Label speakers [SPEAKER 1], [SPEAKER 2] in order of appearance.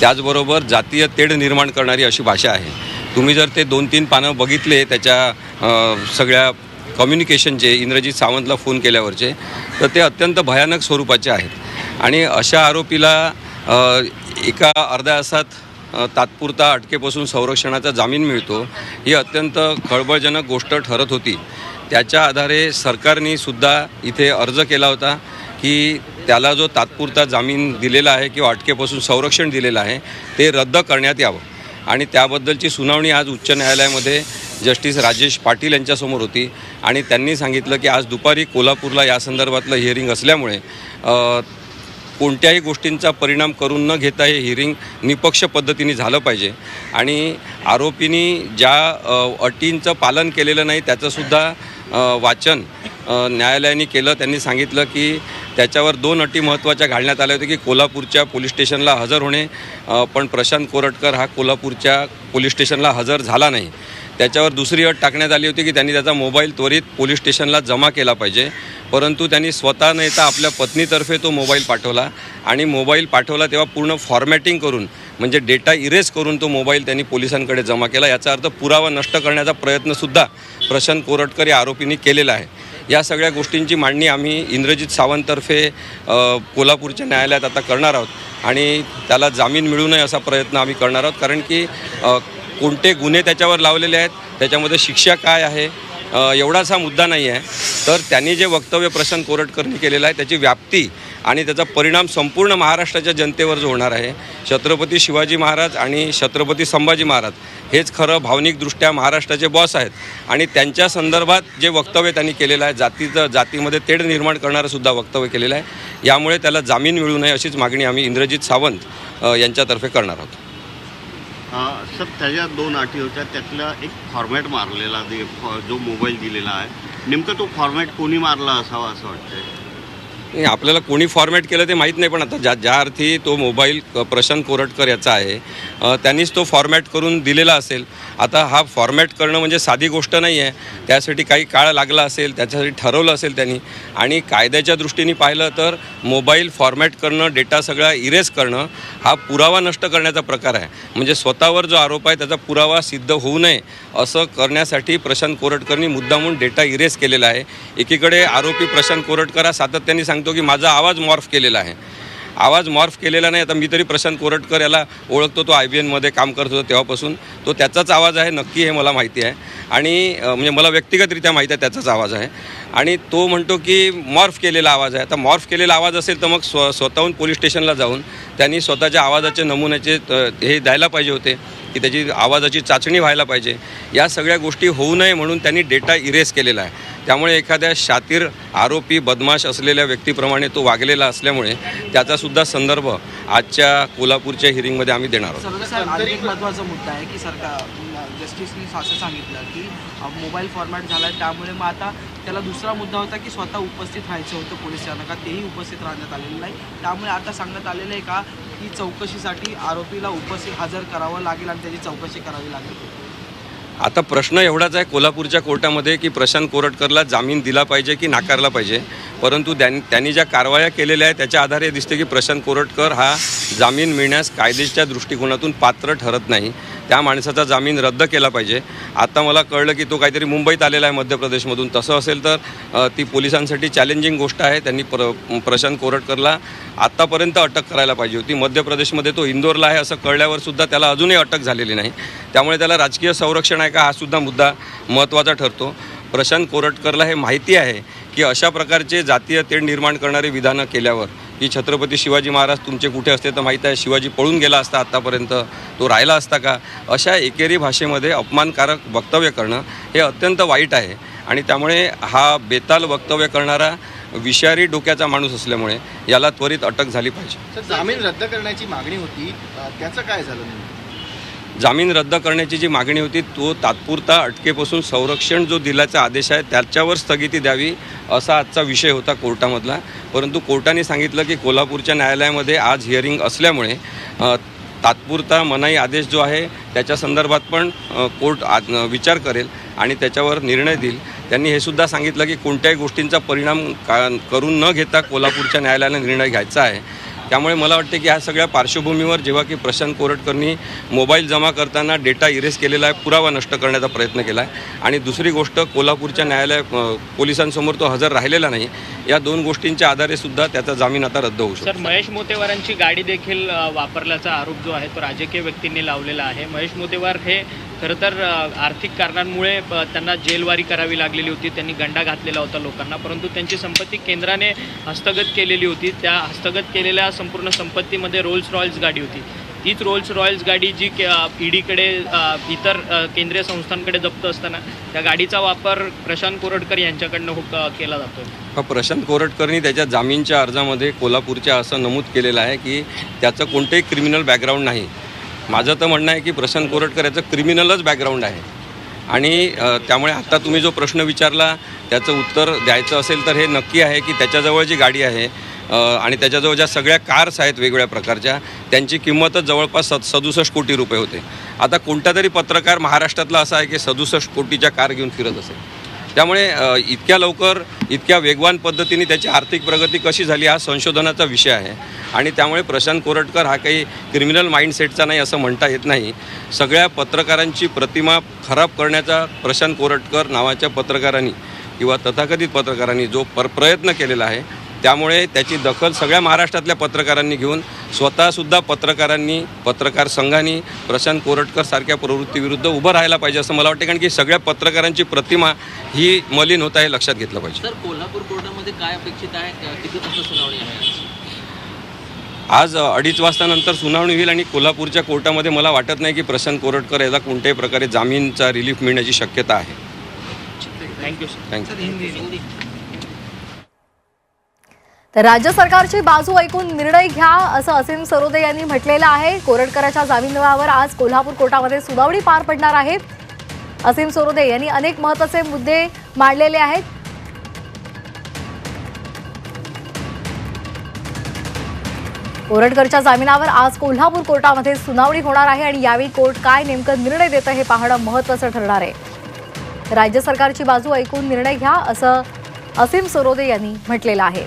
[SPEAKER 1] त्याचबरोबर जातीय तेढ निर्माण करणारी अशी भाषा आहे. तुम्ही जर ते दोन तीन पानं बघितले त्याच्या सगळ्या कम्युनिकेशनचे इंद्रजित सावंतला फोन केल्यावरचे तर ते अत्यंत भयानक स्वरूपाचे आहेत. आणि अशा आरोपीला एका अर्ध्या तासात तात्पुरता अटकेपासून संरक्षणाचा जामीन मिळतो ही अत्यंत खळबळजनक गोष्ट ठरत होती. त्याच्या आधारे सरकारने सुद्धा इथे अर्ज केला होता की त्याला जो तात्पुरता जामीन दिलेला आहे किंवा अटकेपासून संरक्षण दिलेलं आहे ते रद्द करण्यात यावं. आणि त्याबद्दलची सुनावणी आज उच्च न्यायालयामध्ये जस्टिस राजेश पाटील यांच्यासमोर होती. आणि त्यांनी सांगितलं की आज दुपारी कोल्हापूरला या संदर्भातलं हिअरिंग असल्यामुळे कोणत्याही गोष्टींचा परिणाम करून न घेता हे हिअरिंग निपक्ष पद्धतीने झालं पाहिजे. आणि आरोपींनी ज्या अटींचं पालन केलेलं नाही त्याचंसुद्धा वाचन न्यायालयाने केलं. त्यांनी सांगितलं की त्याच्यावर दोन अटी महत्त्वाच्या घालण्यात आल्या होत्या की कोल्हापूरच्या पोलीस स्टेशनला हजर होणे पण प्रशांत कोरटकर हा कोल्हापूरच्या पोलीस स्टेशनला हजर झाला नाही. त्याच्यावर दुसरी अट टाकण्यात आली होती की त्यांनी त्याचा मोबाईल त्वरित पोलीस स्टेशनला जमा केला पाहिजे परंतु त्यांनी स्वतः न येता आपल्या पत्नीतर्फे तो मोबाईल पाठवला आणि मोबाईल पाठवला तेव्हा पूर्ण फॉर्मॅटिंग करून म्हणजे डेटा इरेज करून तो मोबाईल त्यांनी पोलिसांकडे जमा केला. याचा अर्थ पुरावा नष्ट करण्याचा प्रयत्नसुद्धा प्रशांत कोरटकर या आरोपींनी केलेला आहे. या सगळ्या गोष्टींची मांडणी आम्ही इंद्रजित सावंततर्फे कोल्हापूरच्या न्यायालयात आता करणार आहोत. आणि त्याला जामीन मिळू नये असा प्रयत्न आम्ही करणार आहोत. कारण की कोणते गुन्हे त्याच्यावर लावलेले आहेत त्याच्यामध्ये शिक्षा काय आहे एवढाच हा मुद्दा नाही आहे. तर त्यांनी जे वक्तव्य प्रशांत कोरटकरनी केलेलं आहे त्याची व्याप्ती आणि त्याचा परिणाम संपूर्ण महाराष्ट्राच्या जनतेवर जो होणार आहे छत्रपती शिवाजी महाराज आणि छत्रपती संभाजी महाराज हेच खरं भावनिकदृष्ट्या महाराष्ट्राचे बॉस आहेत. आणि त्यांच्या संदर्भात जे वक्तव्य त्यांनी केलेलं आहे जातीचं जातीमध्ये तेढ निर्माण करणारंसुद्धा वक्तव्य केलेलं आहे. यामुळे त्याला जामीन मिळू नये अशीच मागणी आम्ही इंद्रजित सावंत यांच्यातर्फे करणार आहोत.
[SPEAKER 2] सर त्याच्या दोन अटी होत्या. त्यातला एक फॉर्मॅट मारलेला जे फॉ जो मोबाईल दिलेला आहे. नेमकं तो फॉर्मॅट कोणी मारला असावा असं वाटतं
[SPEAKER 1] नाही आपल्याला कोणी फॉर्मॅट केलं ते माहीत नाही पण आता ज्या ज्या अर्थी तो मोबाईल प्रशांत कोरटकर याचा आहे त्यांनीच तो फॉर्मॅट करून दिलेला असेल. आता हा फॉर्मॅट करणं म्हणजे साधी गोष्ट नाही आहे त्यासाठी काही काळ लागला असेल त्याच्यासाठी ठरवलं असेल त्यांनी. आणि कायद्याच्या दृष्टीने पाहिलं तर मोबाईल फॉर्मॅट करणं डेटा सगळा इरेज करणं हा पुरावा नष्ट करण्याचा प्रकार आहे. म्हणजे स्वतःवर जो आरोप आहे त्याचा पुरावा सिद्ध होऊ नये असं करण्यासाठी प्रशांत कोरटकरनी मुद्दामून डेटा इरेज केलेला आहे. एकीकडे आरोपी प्रशांत कोरटकर हा सातत्याने सांगतो की माझा आवाज मॉर्फ केलेला आहे. आवाज मॉर्फ केलेला नाही आता मी तरी प्रशांत कोरटकर याला ओळखतो तो आय बी एनमध्ये काम करत होता तेव्हापासून. तो त्याचाच आवाज आहे नक्की हे मला माहिती आहे. आणि म्हणजे मला व्यक्तिगतरित्या माहिती आहे त्याचाच आवाज आहे. आणि तो म्हणतो की मॉर्फ केलेला आवाज आहे. आता मॉर्फ केलेला आवाज असेल तर मग स्व स्वतःहून पोलीस स्टेशनला जाऊन त्यांनी स्वतःच्या आवाजाचे नमुन्याचे हे द्यायला पाहिजे होते की त्याची आवाजाची चाचणी व्हायला पाहिजे. या सगळ्या गोष्टी होऊ नये म्हणून त्यांनी डेटा इरेस केलेला आहे. त्यामुळे एखाद्या शातीर आरोपी बदमाश असलेल्या व्यक्तीप्रमाणे तो वागलेला असल्यामुळे त्याचासुद्धा संदर्भ आजच्या कोल्हापूरच्या हिअरिंगमध्ये आम्ही देणार आहोत.
[SPEAKER 3] एक महत्त्वाचा मुद्दा आहे की सरकार जस्टिसनी असं सांगितलं की मोबाईल फॉर्मॅट झाला आहे त्यामुळे मग आता त्याला दुसरा मुद्दा होता की स्वतः उपस्थित राहायचं होतं पोलीस स्थानकात तेही उपस्थित राहण्यात आलेलं नाही. त्यामुळे आता सांगण्यात आलेलं आहे का की चौकशीसाठी आरोपीला उपस्थित हजर करावं लागेल आणि त्याची चौकशी करावी लागेल?
[SPEAKER 1] आता प्रश्न एवढाच आहे कोल्हापूरच्या कोर्टामध्ये की प्रशांत कोरटकरला जामीन दिला पाहिजे की नाकारला पाहिजे? परंतु त्यां- त्यांनी ज्या कारवाया केलेल्या आहेत त्याच्या आधारे दिसते की प्रशांत कोरटकर हा जामीन मिळण्यास कायदेच्या दृष्टिकोनातून पात्र ठरत नाही. त्या माणसाचा जामीन रद्द केला पाहिजे. आता मला कळलं की तो काहीतरी मुंबईत आलेला आहे मध्य प्रदेशमधून तसं असेल तर ती पोलिसांसाठी चॅलेंजिंग गोष्ट आहे. त्यांनी प्र प्रशांत कोरटकरला आत्तापर्यंत अटक करायला पाहिजे होती. मध्य प्रदेशमध्ये तो इंदोरला आहे असं कळल्यावर सुद्धा त्याला अजूनही अटक झालेली नाही. त्यामुळे त्याला राजकीय संरक्षण आहे का हा सुद्धा मुद्दा महत्त्वाचा ठरतो. प्रशांत कोरटकरला हे माहिती आहे की अशा प्रकारचे जातीय तेढ निर्माण करणारी विधानं केल्यावर की छत्रपती शिवाजी महाराज तुमचे कुठे असते तर माहीत आहे शिवाजी पळून गेला असता आत्तापर्यंत तो राहिला असता का? अशा एकेरी भाषेमध्ये अपमानकारक वक्तव्य करणं हे अत्यंत वाईट आहे. आणि त्यामुळे हा बेताल वक्तव्य करणारा विषारी डोक्याचा माणूस असल्यामुळे याला त्वरित अटक झाली पाहिजे.
[SPEAKER 4] जामीन रद्द करण्याची मागणी होती त्याचं काय झालं
[SPEAKER 1] जामीन रद्द करण्याची जी मागणी होती तो तात्पुरता अटकेपासून संरक्षण जो दिल्याचा आदेश आहे त्याच्यावर स्थगिती द्यावी असा आजचा विषय होता कोर्टामधला. परंतु कोर्टाने सांगितलं की कोल्हापूरच्या न्यायालयामध्ये आज हिअरिंग असल्यामुळे तात्पुरता मनाई आदेश जो आहे त्याच्या संदर्भात पण कोर्ट आज विचार करेल आणि त्याच्यावर निर्णय देईल. त्यांनी हे सुद्धा सांगितलं की कोणत्याही गोष्टींचा परिणाम का करून न घेता कोल्हापूरच्या न्यायालयानं निर्णय घ्यायचा आहे. त्यामुळे मला वाटते की ह्या सगळ्या पार्श्वभूमीवर जेव्हा की प्रशांत कोरटकरनी मोबाईल जमा करताना डेटा इरेज केलेला आहे पुरावा नष्ट करण्याचा प्रयत्न केला आहे आणि दुसरी गोष्ट कोल्हापूरच्या न्यायालय पोलिसांसमोर तो हजर राहिलेला नाही. या दोन गोष्टींच्या आधारे सुद्धा त्याचा जामीन आता रद्द होऊ शकतो.
[SPEAKER 5] सर महेश मोतेवारांची गाडी देखील वापरल्याचा आरोप जो आहे तो राजकीय व्यक्तींनी लावलेला आहे. महेश मोतेवार हे खरं तर आर्थिक कारणांमुळे त्यांना जेलवारी करावी लागलेली होती. त्यांनी गंडा घातलेला होता लोकांना. परंतु त्यांची संपत्ती केंद्राने हस्तगत केलेली होती. त्या हस्तगत केलेल्या संपूर्ण संपत्तीमध्ये रोल्स रॉयल्स गाडी होती. तीच रोल्स रॉयल्स गाडी जी ईडीकडे इतर केंद्रीय संस्थांकडे जप्त असताना त्या गाडीचा वापर प्रशांत कोरडकर यांच्याकडनं हो क- केला जातो
[SPEAKER 1] हा प्रशांत कोरटकरनी त्याच्या जामीनच्या अर्जामध्ये कोल्हापूरच्या असं नमूद केलेलं आहे की त्याचं कोणतंही क्रिमिनल बॅकग्राऊंड नाही. माझं तर म्हणणं आहे की प्रशांत कोरटकर याचं क्रिमिनलच बॅकग्राऊंड आहे. आणि त्यामुळे आत्ता तुम्ही जो प्रश्न विचारला त्याचं उत्तर द्यायचं असेल तर हे नक्की आहे की त्याच्याजवळ जी गाडी आहे आणि त्याच्याजवळ ज्या सगळ्या कार्स आहेत वेगवेगळ्या प्रकारच्या त्यांची किंमतच जवळपास सद सदुसष्ट कोटी रुपये होते. आता कोणता तरी पत्रकार महाराष्ट्रातला असा आहे की सदुसष्ट कोटीच्या कार घेऊन फिरत असेल. त्यामुळे इतक्या लवकर इतक्या वेगवान पद्धतीने त्याची आर्थिक प्रगती कशी झाली हा संशोधनाचा विषय आहे. आणि त्यामुळे प्रशांत कोरटकर हा काही क्रिमिनल माइंडसेटचा नाही असं म्हणता येत नाही. सगळ्या पत्रकारांची प्रतिमा खराब करण्याचा प्रशांत कोरटकर नावाच्या पत्रकारांनी किंवा तथाकथित पत्रकारांनी जो पर प्रयत्न केलेला आहे त्यामुळे त्याची दखल सगळ्या महाराष्ट्रातल्या पत्रकारांनी घेऊन स्वतःसुद्धा पत्रकारांनी पत्रकार संघांनी प्रशांत कोरटकर सारख्या प्रवृत्तीविरुद्ध उभं राहायला पाहिजे असं मला वाटतं कारण की सगळ्या पत्रकारांची प्रतिमा ही मलिन होत आहे लक्षात घेतलं पाहिजे.
[SPEAKER 6] सर कोल्हापूर कोर्टामध्ये काय अपेक्षित आहे? अ, किती वाजता सुनावणी आहे? आज?
[SPEAKER 1] अडीच वाजता नंतर सुनावणी होईल आणि कोल्हापूरच्या कोर्टामध्ये मला वाटत नाही की प्रशांत कोरटकर याला कोणत्याही प्रकारे जामीनचा रिलीफ मिळण्याची शक्यता आहे.
[SPEAKER 5] Thank you sir.
[SPEAKER 1] Thank you.
[SPEAKER 3] Sir Hindi.
[SPEAKER 7] तर राज्य सरकारची बाजू ऐकून निर्णय घ्या असं असीम सरोदे यांनी म्हटलेलं आहे. कोरडकराच्या जामीनावर आज कोल्हापूर कोर्टामध्ये सुनावणी पार पडणार आहे. असीम सरोदे यांनी अनेक महत्त्वाचे मुद्दे मांडलेले आहेत. कोरडकरच्या जामिनावर आज कोल्हापूर कोर्टामध्ये सुनावणी होणार आहे आणि यावेळी कोर्ट काय नेमकं निर्णय देतं हे पाहणं महत्त्वाचं ठरणार आहे. राज्य सरकारची बाजू ऐकून निर्णय घ्या असं असीम सरोदे यांनी म्हटलेलं आहे.